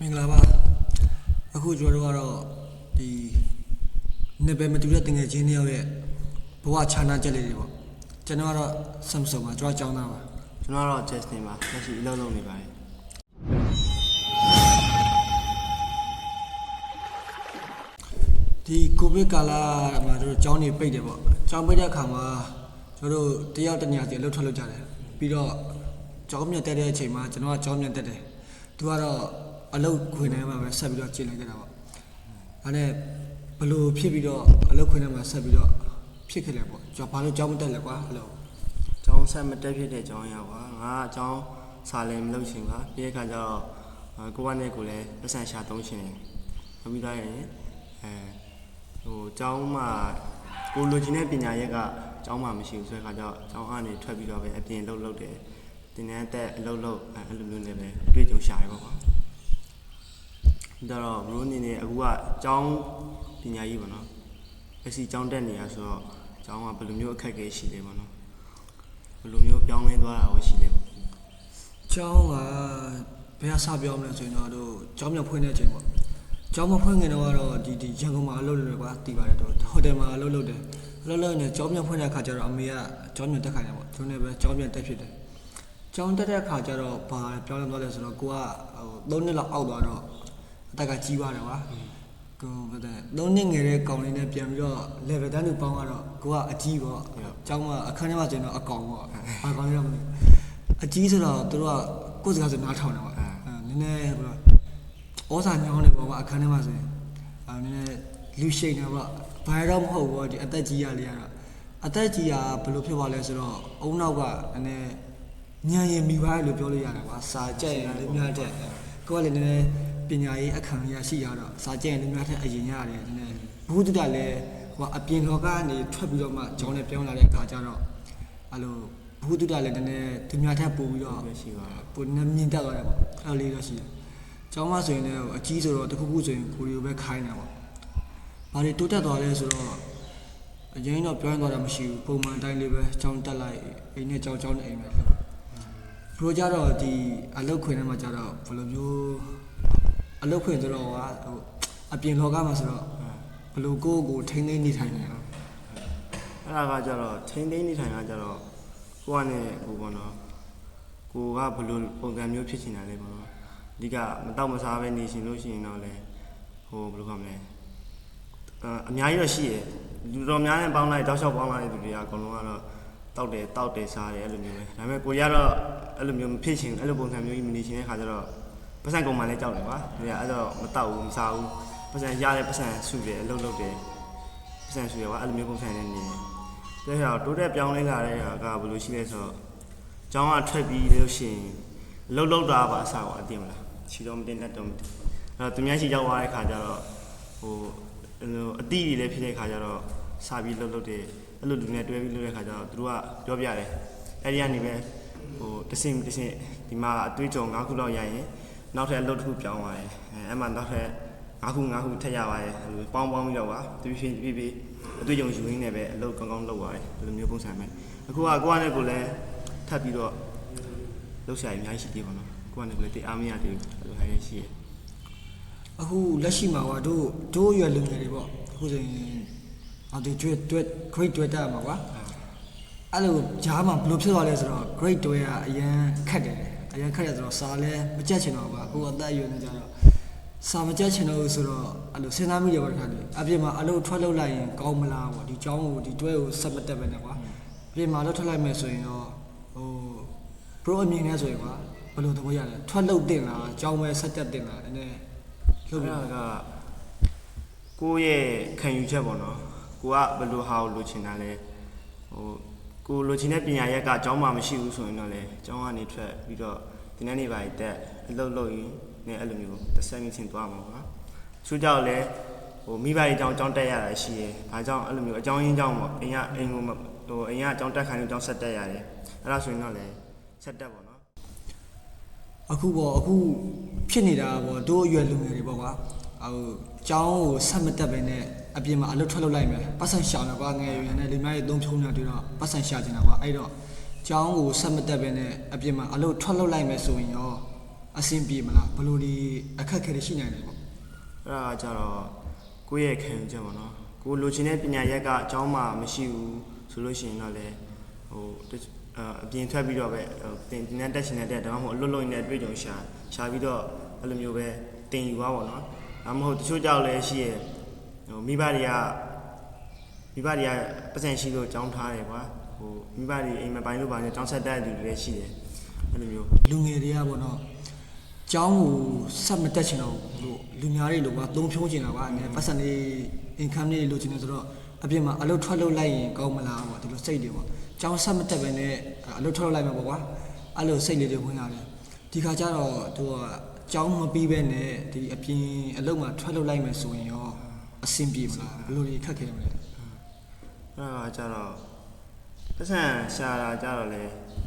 မင်္ဂလာပါအခုကျွန်တော်တို့ကတော့ဒီနေပဲမတူတဲ့တငယ်ချင်းတွေရဲ့ဘဝခြားနာချက်လေးတွေပေါ့ကျွန်တော်ကတော့ Samsung ပါကျွန်တော်ကြောင်းသားပါကျွန်တော်တော့ Justin ပါလက်ရှိအလုပ်လုပ်နေပါတယ်ဒီကိုဗစ်ကာလမှာတို့ကျောင်းနေပိတ်တယ်ပေါ့ကျောင်းပိတ်တဲ့အခါမှာကျွန်တော်တို့တယောက်တစ်ညစီအလုပ်ထွက်လုပ်ကြတယ်ပြီးတော့ကျောင်းမြတ်တက်တဲ့အချိန်မှာကျွန်တော်ကကျောင်းမြတ်တက်တယ်သူကတော့ အလုပ်ခွင်ထဲမှာပဲဆက်ပြီးတော့ကျင့်လိုက်ကြတာပေါ့ဒါနဲ့ဘလို့ဖြစ်ပြီးတော့အလုပ်ခွင်ထဲမှာဆက်ပြီးတော့ဖြစ်ခဲ့တယ်ပေါ့ကျွန်တော်ဘာလို့ကျောင်းမတက်လဲကွာအဲ့လိုကျောင်းဆက်မတက်ဖြစ်တဲ့ကျောင်းရောက်ပါငါကကျောင်းစာလည်းမလုပ်ချင်ပါပြီးတဲ့အခါကျတော့အာကိုကနဲ့ကိုလည်းပတ်စံရှာသုံးချင်တယ်နောက်ပြီးတော့ရင်အဲဟိုကျောင်းမှာကိုလိုချင်တဲ့ပညာရက်ကကျောင်းမှာမရှိဘူးဆိုတဲ့အခါကျတော့ကျောင်းကနေထွက်ပြီးတော့ပဲအပြင်လှုပ်လှုပ်တယ်တင်တန်းတက်အလုပ်လုပ်အဲအဲ့လိုမျိုးနဲ့ပဲအတွေ့အကြုံရှာရပါကွာ ဒါတော့ဘရိုအနေနဲ့အခုကကျောင်းပညာရေးပေါ့နော်အစီကျောင်းတက်နေရဆိုတော့ကျောင်းကဘယ်လိုမျိုးအခက်အခဲရှိလဲပေါ့နော်ဘယ်လိုမျိုးပြောင်းလဲသွားတာကိုရှိလဲပေါ့ကျောင်းကဘယ်ဟာစပြောမလဲဆိုရင်တော့တို့ကျောင်းမြတ်ဖွင့်တဲ့အချိန်ပေါ့ကျောင်းမဖွင့်ခင်တော့ကတော့ဒီဒီရန်ကုန်မှာအလုပ်လုပ်တယ်ကွာတည်ပါတယ်တို့ဟိုတယ်မှာအလုပ်လုပ်တယ်အလုပ်လုပ်နေကျောင်းမြတ်ဖွင့်တဲ့အခါကျတော့အမေကကျောင်းမြတ်တက်ခိုင်းတယ်ပေါ့သူနဲ့ပဲကျောင်းမြတ်တက်ဖြစ်တယ်ကျောင်းတက်တဲ့အခါကျတော့ဘာပြောင်းလဲသွားလဲဆိုတော့ကိုကဟို3နှစ်လောက်အောက်သွားတော့ အသက်ကကြီးသွားတယ်ကွာကိုဘယ်တဲ့3နှစ်ငယ်တဲ့ကောင်လေးနဲ့ပြန်ပြီးတော့ level တန်းသူပေါင်းကတော့ကိုကအကြီးပေါ့ကျောင်းမှာအခန်းထဲမှာကျင်တော့အကောင်ပေါ့ဘာကောင်လဲတော့မသိဘူးအကြီးဆိုတော့သူတို့ကကိုယ်စကားဆိုနားထောင်တယ်ပေါ့အဲနည်းနည်းဘယ်လိုဩစာညောင်းတယ်ပေါ့ကွာအခန်းထဲမှာဆိုရင်အဲနည်းနည်းလူရှိန်တယ်ပေါ့ဘာရတော့မဟုတ်ဘူးပေါ့ဒီအသက်ကြီးရလေးကတော့အသက်ကြီးရဘယ်လိုဖြစ်သွားလဲဆိုတော့အုံနောက်ကနည်းနည်းညံရင်မိပါတယ်လို့ပြောလို့ရတယ်ကွာစာကြက်ရင်လည်းများတဲ့ကိုကလည်းနည်းနည်း ပညာရေးအခမ်းအရာရှိရတော့စာကြက်ရင်လည်းများတဲ့အရင်ရတယ်နည်းနည်းဘုဒ္ဓတလည်းဟိုအပြင်လောကကနေထွက်ပြီးတော့မှကျောင်းနဲ့ပြောင်းလာတဲ့အခါကျတော့အဲ့လိုဘုဒ္ဓတလည်းနည်းနည်းသူများထက်ပိုပြီးတော့ပဲရှိပါတော့ပုံနဲ့မြင်တတ်သွားတယ်ပေါ့အဲ့လိုလေးတော့ရှိတယ်။ကျောင်းမဆိုရင်လည်းအကြီးဆိုတော့တစ်ခုခုဆိုရင်ကိုရီကိုပဲခိုင်းတယ်ပေါ့။ဘာတွေတိုးတက်သွားလဲဆိုတော့အရင်တော့ပြောင်းသွားတာမရှိဘူးပုံမှန်အတိုင်းလေးပဲကျောင်းတက်လိုက်အိမ်နဲ့ကျောင်းကျောင်းနဲ့အိမ်ပဲလို့ဘရိုကြတော့ဒီအလုတ်ခွင်ထဲမှာကြတော့ဘယ်လိုမျိုး အလုတ်ခွင်ဆိုတော့ဟာဟိုအပြင်လောကမှာဆိုတော့ဘယ်လိုကိုယ့်ကိုယ်ထိန်းသိမ်းနေထိုင်နေအောင်အဲ့ဒါကကြတော့ထိန်းသိမ်းနေထိုင်တာကြတော့ကိုကနဲ့ကိုပေါ့နော်ကိုကဘယ်လိုပုံစံမျိုးဖြစ်ချင်တာလဲပေါ့နော်အဓိကမတော့မစားပဲနေရှင်လို့ရှိရင်တော့လေဟိုဘယ်လိုခေါ်မလဲအာအများကြီးတော့ရှိရယ်လူတော်များနဲ့ပေါင်းလိုက်တောက်လျှောက်ပေါင်းလိုက်တဲ့လူတွေကအကုန်လုံးကတော့တောက်တယ်တောက်တယ်စားတယ်အဲ့လိုမျိုးပဲဒါပေမဲ့ကိုရတော့အဲ့လိုမျိုးမဖြစ်ချင်အဲ့လိုပုံစံမျိုးကြီးမနေချင်တဲ့ခါကျတော့ ပတ်စံကုန်မှလည်းကြောက်တယ်ကွာဒီကအဲ့တော့မတောက်ဘူးမစားဘူးပတ်စံရတဲ့ပတ်စံစုတယ်အလုပ်လုပ်တယ်ပတ်စံဆွေရောအဲ့လိုမျိုးပုံစံနဲ့နေတယ်ဒါကြောင့်တိုးတက်ပြောင်းလဲလာတဲ့ဟာကဘယ်လိုရှိလဲဆိုတော့ကျောင်းကထွက်ပြီးလို့ရှိရင်လှုပ်လှုပ်တာပါအစားကွာအတင်မလားခြေတော့မတင်လက်တော့မတင်အဲ့တော့သူများရှိရောက်သွားတဲ့ခါကျတော့ဟိုအဲ့လိုအတိတွေလည်းဖြစ်တဲ့ခါကျတော့စာပြီးလှုပ်လှုပ်တယ်အဲ့လိုလူနဲ့တွဲပြီးလှုပ်တဲ့ခါကျတော့သူတို့ကပြောပြတယ်အဲ့ဒီကနေပဲဟိုတစ်စင်တစ်စင်ဒီမှာအသွေးကြုံ၅ခုလောက်ရရင် နောက်ထပ်အလုပ်တစ်ခုပြောင်းသွားတယ်အဲအဲ့မှာနောက်ထပ်ငါးခုငါးခုထက်ရပါတယ်အဲ့လိုပေါင်းပေါင်းပြီးတော့ပါသူဖြည်းဖြည်းဖြည်းအတွေ့အကြုံယူရင်းနဲ့ပဲအလုပ်ကောင်းကောင်းလုပ်ပါတယ်ဒီလိုမျိုးပုံစံပဲအခုကကိုကနဲ့ကိုလည်းထပ်ပြီးတော့လုပ်ဆရာကြီးအများကြီးရှိသေးပါတော့ကိုကနဲ့ကိုလည်းတိတ်အားမရသေးဘူးအဲ့လိုဟာရရှိရအခုလက်ရှိမှာကွာတို့တို့ရွယ်လူငယ်တွေပေါ့အခုဆိုရင်အော်ဒီကျွတ်တွက် grade တွက်တာမှာကွာအဲ့လိုဂျားမှာဘယ်လိုဖြစ်သွားလဲဆိုတော့ grade တွက်ကအရန်ခက်တယ်အ ရန်ခက်ရဆိုတော့စာလဲမကြက်ချင်တော့ဘူးကွာအခုအသက်အရွယ်နေကြတော့စာမကြက်ချင်တော့ဘူးဆိုတော့အဲ့လိုစဉ်းစားမိတယ်ပေါ့တခါတည်းအပြင်မှာအလုပ်ထွက်လုပ်လိုက်ရင်ကောင်းမလားပေါ့ဒီကျောင်းကိုဒီတွဲကိုဆက်မတက်ပဲနဲ့ကွာအပြင်မှာအလုပ်ထွက်လိုက်မယ်ဆိုရင်တော့ဟို pro အမြင်နဲ့ဆိုရင်ကွာဘယ်လိုသဘောရလဲထွက်လုပ်တင်လားကျောင်းပဲဆက်တက်တင်လားနည်းနည်းလုပ်ပြအဲ့ဒါကကိုယ့်ရဲ့ခံယူချက်ပေါ့နော်ကိုကဘယ်လိုဟာကိုလိုချင်တာလဲဟို ကိုလိုချင်တဲ့ပညာရက်ကကျောင်းမှာမရှိဘူးဆိုရင်တော့လေကျောင်းကနေထွက်ပြီးတော့ဒီနေ့နေ့ပါတက်အလုပ်လုပ်ရင်လည်းအဲ့လိုမျိုးတစ်ဆက်မြင့်ချင်းသွားမှာပါသူကြောင့်လည်းဟိုမိဘတွေကြောင့်ကျောင်းတက်ရတာရှိတယ်။ဘာကြောင့်အဲ့လိုမျိုးအကြောင်းရင်းကြောင့်ပေါ့အိမ်ကအိမ်ကိုမဟိုအိမ်ကကျောင်းတက်ခိုင်းလို့ကျောင်းဆက်တက်ရတယ်။အဲ့ဒါဆိုရင်တော့လေဆက်တက်ပေါ့နော်အခုပေါ့အခုဖြစ်နေတာပေါ့တို့အရွယ်လူငယ်တွေပေါ့ကွာဟိုကျောင်းကိုဆက်မတက်ပဲနဲ့ အပြင်မှာအလုပ်ထွက်လုပ်လိုက်မယ်ပတ်စံရှာမယ်ကွာငယ်ရွယ်နဲ့လူများတွေသုံးဖြုံးနေတွေ့တော့ပတ်စံရှာနေတာကွာအဲ့တော့ကျောင်းကိုဆက်မတက်ပဲနဲ့အပြင်မှာအလုပ်ထွက်လုပ်လိုက်မယ်ဆိုရင်ရောအဆင်ပြေမလားဘယ်လိုဒီအခက်အခဲတွေရှိနိုင်လဲပေါ့အဲ့ဒါကကြတော့ကိုယ့်ရဲ့ခံယူချက်ပေါ့နော်ကိုလိုချင်တဲ့ပညာရက်ကအကြောင်းမှမရှိဘူးဆိုလို့ရှိရင်တော့လေဟိုတချအာအပြင်ထွက်ပြီးတော့ပဲဟိုတင်တင်တဲ့တက်ရှင်တဲ့ဒါမှမဟုတ်အလွတ်လွတ်နေတဲ့အတွေ့အကြုံရှာရှာပြီးတော့အဲ့လိုမျိုးပဲတင်ယူပါပေါ့နော်ဒါမှမဟုတ်တချို့ကြောက်လည်းရှိရဲ့ ဟိုမိဘတွေကမိဘတွေကပတ်စံရှိလို့ကြောင်းထားတယ်ကွာဟိုမိဘတွေအိမ်မပိုင်းလို့ပါနေကြောင်းဆက်တဲ့လူတွေလည်းရှိတယ်အဲ့လိုမျိုးလူငယ်တွေကပေါ့နော်ကျောင်းကိုဆက်မတက်ချင်တော့ဘူးလို့လူများတွေလို့ကသုံးဖြုံးချင်တာကွာအနေနဲ့ပတ်စံလေး income လေးလိုချင်တယ်ဆိုတော့အပြင်မှာအလုပ်ထွက်လုပ်လိုက်ရင်ကောင်းမလားပေါ့ဒီလိုစိတ်တွေပေါ့ကျောင်းဆက်မတက်ပဲနဲ့အလုပ်ထွက်လုပ်လိုက်မှာပေါ့ကွာအဲ့လိုစိတ်လေးတွေဝင်လာတယ်ဒီခါကျတော့သူကကျောင်းမပြီးပဲနဲ့ဒီအပြင်အလုပ်မှာထွက်လုပ်လိုက်မယ်ဆိုရင်ရော အဆင်ပြေမလားဘယ်လိုတွေခက်ခဲမလဲအဲ့ဒါကကြတော့ပတ်စံရှာတာကြတော့လေ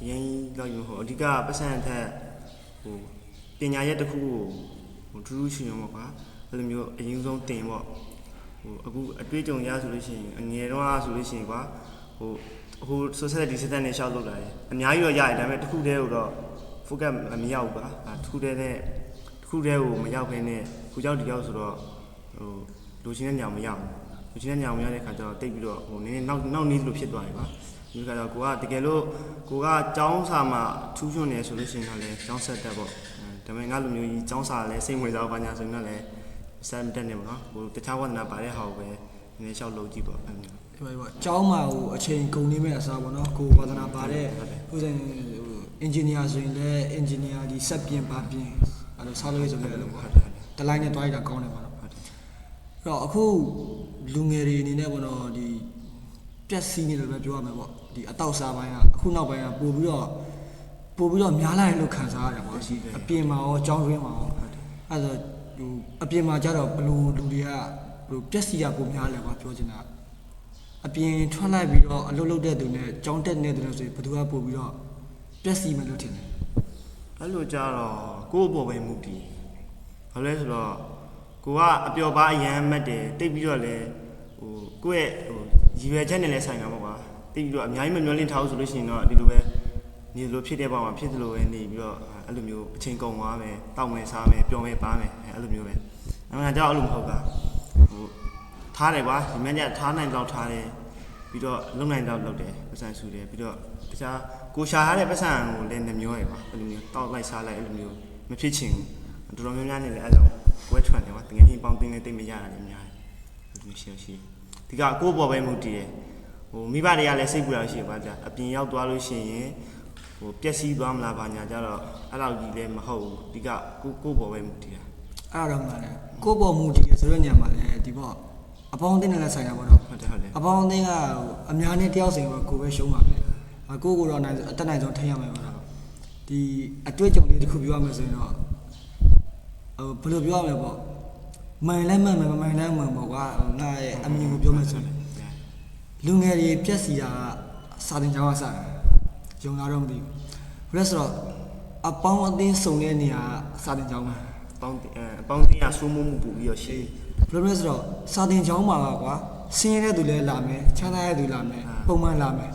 အရင်လောက်ယူဟိုအဓိကပတ်စံထက်ဟိုပညာရက်တစ်ခုကိုဟိုထူးထူးရှင်ရှင်ပေါ့ကွာအဲ့လိုမျိုးအရင်ဆုံးတင်ပေါ့ဟိုအခုအတွေ့အကြုံရဆိုလို့ရှိရင်အငယ်တော့ဆိုလို့ရှိရင်ကွာဟိုဟို society စစ်တပ်နဲ့ရှောက်လုပ်လာတယ်အများကြီးတော့ရတယ်ဒါပေမဲ့တစ်ခုတည်းကိုတော့ focus မရောက်ဘူးကွာအဲတစ်ခုတည်းနဲ့တစ်ခုတည်းကိုမရောက်ဘဲနဲ့ခုကြောက်ဒီကြောက်ဆိုတော့ဟို လူချင်းတဲ့ညောင်မရောက်ဘူး လူချင်းတဲ့ညောင်မရတဲ့ခါကျတော့တိတ်ပြီးတော့ဟိုနည်းနည်းနောက်နောက်နီးလို့ဖြစ်သွားပြီပါဒီခါကျတော့ကိုကတကယ်လို့ကိုကចောင်းစာမှာထူးချွန်နေဆိုလို့ရှိရင်တော့လေចောင်းဆက်တက်ပေါ့အဲဒါပေမဲ့ငါလူမျိုးကြီးចောင်းစာလည်းစိတ်ဝင်စားပါညာဆိုရင်တော့လေဆက်မတက်နေပါတော့ဟိုတခြားဝဒနာပါတဲ့ဟာကိုပဲနည်းနည်းလျှောက်လုပ်ကြည့်ပေါ့အဲ့လိုမျိုး ဒီမှာပေါ့ကျောင်းမှာဟိုအချိန်ကုန်နေမဲ့အစားပေါ့နော်ကိုဝါသနာပါတဲ့ ဟုတ်တယ် ဥစဉ်ဟိုအင်ဂျင်နီယာဆိုရင်လည်းအင်ဂျင်နီယာဒီစက်ပြင်ပါပြင်အဲ့လိုဆောက်လုပ်ရေးဆိုလည်းအဲ့လိုပေါ့ ဟုတ်တယ်ဟုတ်တယ် တလိုင်းနဲ့တွားရတာကောင်းတယ်ပေါ့နော် ဟု တ်တယ်အဲ့တော့အခုလူငယ်တွေအနေနဲ့ပေါ့နော်ဒီပြက်စီးနေတယ်ပဲပြောရမှာပေါ့ဒီအတောက်စားပိုင်းကအခုနောက်ပိုင်းကပို့ပြီးတော့ပို့ပြီးတော့များလာတယ်လို့ခံစားရတယ်ပေါ့ဒီအပြင်မှာရောကျောင်းတွင်းမှာရောအဲ့ဒါဟိုအပြင်မှာကျတော့ဘလို့လူတွေကဘလို့ပြက်စီးရပုံများလဲကွာပြောချင်တာအပြင်ထွက်လိုက်ပြီးတော့အလုပ်လုပ်တဲ့သူနဲ့ကြောင်းတက်နေတဲ့သူနဲ့ဆိုရင်ဘယ်သူကပို့ပြီးတော့ပြက်စီမယ်လို့ထင်တယ်အဲ့လိုကြတော့ကိုယ့်အပေါ်ပဲမူတည်ဘာလဲဆိုတော့ ကိုကအပျော်ပါအရန်မတ်တယ်တိတ်ပြီးတော့လေဟိုကိုယ့်ရဲ့ဟိုရည်ရွယ်ချက်နဲ့လည်းဆိုင်တာပေါ့ကွာတိတ်ပြီးတော့အများကြီးမမျောလင့်ထားဘူးဆိုလို့ရှိရင်တော့ဒီလိုပဲနေလိုဖြစ်တဲ့ပုံမှာဖြစ်သလိုပဲနေပြီးတော့အဲ့လိုမျိုးအချိန်ကုန်သွားမယ်တောက်မယ်စားမယ်ပျော်မယ်ပါမယ်အဲ့လိုမျိုးပဲအမှန်တော့အဲ့လိုမဟုတ်တာဟိုထားတယ်ကွာဒီမင်းကထားနိုင်တော့ထားတယ်ပြီးတော့လုံနိုင်တော့လုပ်တယ်ပတ်စံဆူတယ်ပြီးတော့တခြားကိုရှာရတဲ့ပတ်စံကိုလည်းနှမျောရယ်ကွာအဲ့လိုမျိုးတောက်လိုက်စားလိုက်အဲ့လိုမျိုးမဖြစ်ချင်ဘူးတော်တော်များများနေလည်းအဲ့လို ဝဲထွက်တယ်ကွာတကယ်ချင်းပေါင်းတင်းနေတိတ်မရတာလည်းများတယ်အဲ့လိုမျိုးရှိရရှိဒီကကိုယ့်ဘော်ပဲမူတည်တယ်ဟိုမိဘတွေကလည်းစိတ်ပူတာရှိရပါကြအပြင်ရောက်သွားလို့ရှိရင်ဟိုပျက်စီးသွားမလားဘာညာကြတော့အဲ့လောက်ကြီးလည်းမဟုတ်ဘူးဒီကကိုကိုယ့်ဘော်ပဲမူတည်တာအဲ့ဒါတော့မှလည်းကိုယ့်ပေါ်မူတည်ရဆိုတဲ့နေရာမှာလည်းဒီပေါ့အပေါင်းအသင်းနဲ့လည်းဆိုင်တာပေါ့နော်ဟုတ်တယ်ဟုတ်တယ်အပေါင်းအသင်းကဟိုအများနဲ့တယောက်စီကိုကိုယ်ပဲရှုံးပါမယ်အကိုကိုတော့နိုင်အတက်နိုင်ဆုံးထိရမယ်ပေါ့နော်ဒီအတွေ့အကြုံလေးတစ်ခုပြောရမယ်ဆိုရင်တော့ ဟိုဘယ်လိုပြောရမလဲပေါ့မှန်လဲမှန်မယ်မမှန်လဲမှန်ပေါ့ကွာငါရဲ့အမြင်ကိုပြောမယ်ဆိုရင်လူငယ်တွေပြက်စီတာကစာတင်ကြောင်းကစားတယ်။ယုံလာတော့မသိဘူး။ဘယ်လဲဆိုတော့အပေါင်းအသင်းစုံတဲ့နေရာကစာတင်ကြောင်းပဲပေါင်းအဲအပေါင်းတင်းရဆိုးမိုးမှုပူပြီးတော့ရှိ။ဘယ်လိုလဲဆိုတော့စာတင်ကြောင်းမှာကကွာဆင်းရဲတဲ့သူလည်းလာမယ်ချမ်းသာတဲ့သူလာမယ်ပုံမှန်လာမယ်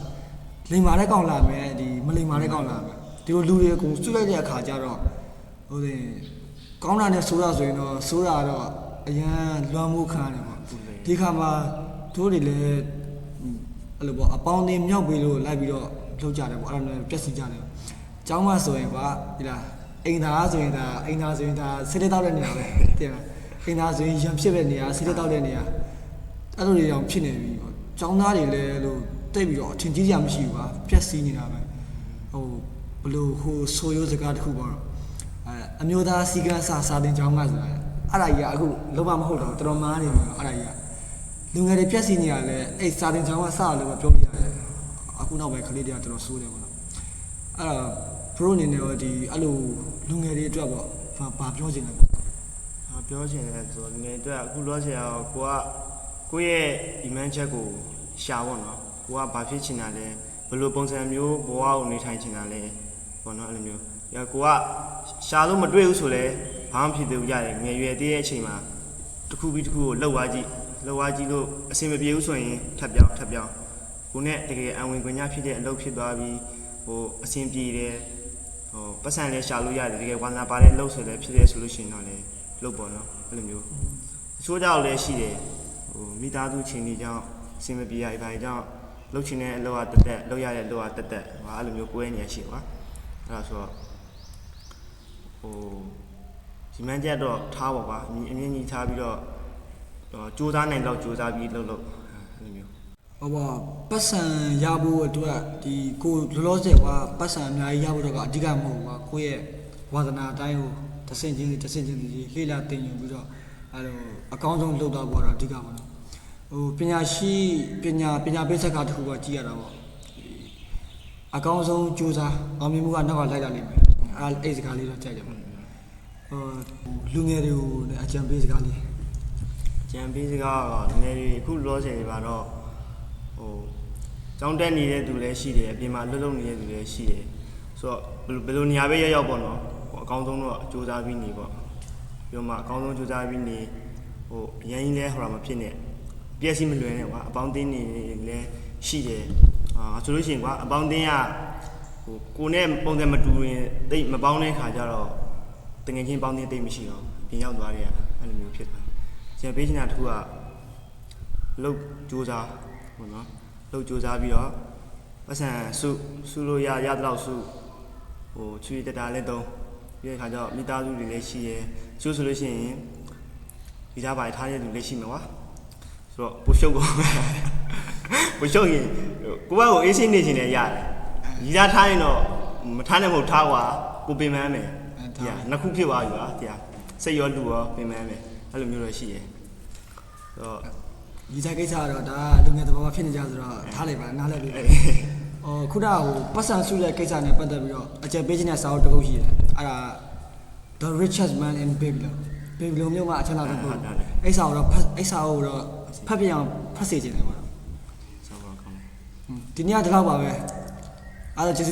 လိမ်မာတဲ့ကောင်လာမယ်ဒီမလိမ်မာတဲ့ကောင်လာမယ်ဒီလိုလူတွေအကုန်စုလိုက်တဲ့အခါကျတော့ဟိုဒီ ကောင်းတာနဲ့ဆိုးတာဆိုရင်တော့ဆိုးတာတော့အရန်လွမ်းမှုခံရတယ်ပေါ့ဒီခါမှာတို့တွေလည်းအဲ့လိုပေါ့အပေါင်းအသင်းမြောက်ပြီးလို့လိုက်ပြီးတော့လုပ်ကြတယ်ပေါ့အဲ့ဒါနဲ့ပြက်စီကြတယ်။ကျောင်းမှာဆိုရင်ကွာဒီလားအိမ်သားဆိုရင်ဒါအိမ်သားဆိုရင်ဒါစစ်တက်တောက်တဲ့နေရာပဲတည်လားအိမ်သားဆိုရင်ရံဖြစ်တဲ့နေရာစစ်တက်တောက်တဲ့နေရာအဲ့လိုတွေအောင်ဖြစ်နေပြီပေါ့ကျောင်းသားတွေလည်းလို့တိတ်ပြီးတော့အထင်ကြီးကြမရှိဘူးကွာပြက်စီနေတာပဲဟိုဘလို့ဟိုဆိုရိုးစကားတစ်ခုပေါ့ အဲအမျိုးသားစီကန်းစာစာတင်ကျောင်းကဆိုတာအဲ့ဒါကြီးကအခုလုံးဝမဟုတ်တော့ဘူးတော်တော်မားနေပြီအဲ့ဒါကြီးကလူငယ်တွေပြက်စီနေရလဲအဲ့စာတင်ချောင်းကစလို့ပဲပြောပြရတယ်အခုနောက်ပဲကလေးတွေကတော်တော်ဆိုးတယ်ပေါ့နော်အဲ့တော့ pro အနေနဲ့ရောဒီအဲ့လိုလူငယ်တွေအတွက်ပေါ့ဘာဘာပြောချင်လဲပေါ့ဟာပြောချင်တယ်ဆိုတော့ငယ်အတွက်အခုလောဆရာကိုကကိုယ့်ရဲ့ဒီမန်းချက်ကိုရှာပေါ့နော်ကိုကဘာဖြစ်ချင်တာလဲဘယ်လိုပုံစံမျိုးဘဝကိုနေထိုင်ချင်တာလဲပေါ့နော်အဲ့လိုမျိုးရကိုက ရှာလို့မတွေ့ဘူးဆိုလဲဘာမှဖြစ်သေးဘူးရတယ်ငယ်ရွယ်သေးတဲ့အချိန်မှာတစ်ခုပြီးတစ်ခုကိုလှုပ်သွားကြည့်လှုပ်သွားကြည့်လို့အဆင်မပြေဘူးဆိုရင်ထပ်ပြောင်းထပ်ပြောင်းကိုနဲ့တကယ်အဝင်ခွင့်ရဖြစ်တဲ့အလုပ်ဖြစ်သွားပြီးဟိုအဆင်ပြေတယ်ဟိုပတ်စံလေးရှာလို့ရတယ်တကယ်ဝါသနာပါတဲ့လှုပ်ဆိုလည်းဖြစ်ရဲဆိုလို့ရှိရင်တော့လည်းလှုပ်ပေါ့နော်အဲ့လိုမျိုးအချိုးကြောက်လည်းရှိတယ်ဟိုမိသားစုချင်းတွေကြောင့်အဆင်မပြေရအပိုင်းကြောင့်လှုပ်ချင်တဲ့အလုပ်ကတက်တက်လှုပ်ရတဲ့အလုပ်ကတက်တက်ဟာအဲ့လိုမျိုးကိုယ်ရဲ့နေရာရှိကွာအဲ့ဒါဆိုတော့ ဟိုဒီမှန်းချက်တော့ထားပါကွာအမြင့်အမြင့်ကြီးထားပြီးတော့ဟိုစူးစမ်းနိုင်တော့စူးစမ်းပြီးလှုပ်လို့အဲ့လိုမျိုးဟောပါပတ်စံရဖို့အတွက်ဒီကိုလောလောဆယ်ကပတ်စံအများကြီးရဖို့တော့ကအဓိကမဟုတ်ဘူးကွာကိုယ့်ရဲ့ဝါသနာအတိုင်းကိုတစ်ဆင့်ချင်းစီတစ်ဆင့်ချင်းစီလေ့လာသင်ယူပြီးတော့အဲလိုအကောင်းဆုံးလုပ်တော့ဘောတော့အဓိကပါတော့ဟိုပညာရှိပညာပညာပေးဆက်ကတစ်ခုကကြည့်ရတာပေါ့အကောင်းဆုံးကြိုးစားအောင်မြင်မှုကနောက်ကလိုက်လာလိမ့်မယ် အဲအဲ့စကားလေးတော့ကြိုက်တယ်ပေါ့ဟိုလူငယ်တွေကိုလည်းအကြံပေးစကားလေးကြံပေးစကားကတော့နည်းနည်းလေးအခုလောဆယ်တွေပါတော့ဟိုကြောင်းတက်နေတဲ့သူလည်းရှိတယ်အပြင်မှာလှုပ်လှုပ်နေတဲ့သူလည်းရှိတယ်ဆိုတော့ဘယ်လိုဘယ်လိုနေရာပဲရောက်ရောက်ပေါ့နော်ဟိုအကောင်းဆုံးတော့စူးစမ်းပြီးနေပေါ့ပြီးတော့မှအကောင်းဆုံးစူးစမ်းပြီးနေဟိုအရင်ကြီးလဲဟိုတာမဖြစ်နဲ့ပြည့်စည်မလွယ်နဲ့ကွာအပေါင်းအသင်းနေလည်းရှိတယ်အာဆိုလို့ရှိရင်ကွာအပေါင်းအသင်းက ဟိုကိုနဲ့ပုံစံမတူရင်တိတ်မပေါင်းတဲ့ခါကျတော့တငယ်ချင်းပေါင်းတဲ့တိတ်မရှိတော့ဘူးပြင်ရောက်သွားတယ်အဲ့လိုမျိုးဖြစ်တာကျန်ပေးချင်တာတစ်ခုကလှုပ်ကြိုးစားပေါ့နော်လှုပ်ကြိုးစားပြီးတော့ပတ်စံစုစုလို့ရရတဲ့လောက်စုဟိုချွေတတာလည်းတုံးပြီးတဲ့ခါကျတော့မိသားစုတွေလည်းရှိရယ်ကျိုးဆိုလို့ရှိရင်ဒီသားပါထားရတဲ့လူလည်းရှိမှာကွာဆိုတော့ပူရှုပ်ကောပူရှုပ်ရင်ကိုကကိုအေးစိနေချင်တယ်ရတယ် ဒီသားထားရင်တော့မထားနိုင်မဟုတ်ထားကွာကိုပင်ပန်းမယ်ဒီကနှစ်ခုဖြစ်သွားပြီကွာဒီကစိတ်ရောလူရောပင်ပန်းမယ်အဲ့လိုမျိုးတော့ရှိရယ်ဆိုတော့ဒီစားကိစ္စကတော့ဒါလူငယ်တဘာဝဖြစ်နေကြဆိုတော့ထားလိုက်ပါနားလည်ပြီ။အော်ခုနကဟိုပတ်စံစုတဲ့ကိစ္စနဲ့ပတ်သက်ပြီးတော့အကြံပေးခြင်းနဲ့စာအုပ်တစ်ခုရှိတယ်။အဲ့ဒါ The Richest Man in Babylon Babylon မြို့မှာအချမ်းသာဆုံးပုဂ္ဂိုလ်။အဲ့စာကိုတော့ဖတ်အဲ့စာကိုတော့ဖတ်ပြအောင်ဖတ်စေခြင်းတယ်ပေါ့နော်ဆောင်းပါကောင်းတယ်။ဒီနေ့ကဒီလောက်ပါပဲ။ အားလုံးကျေး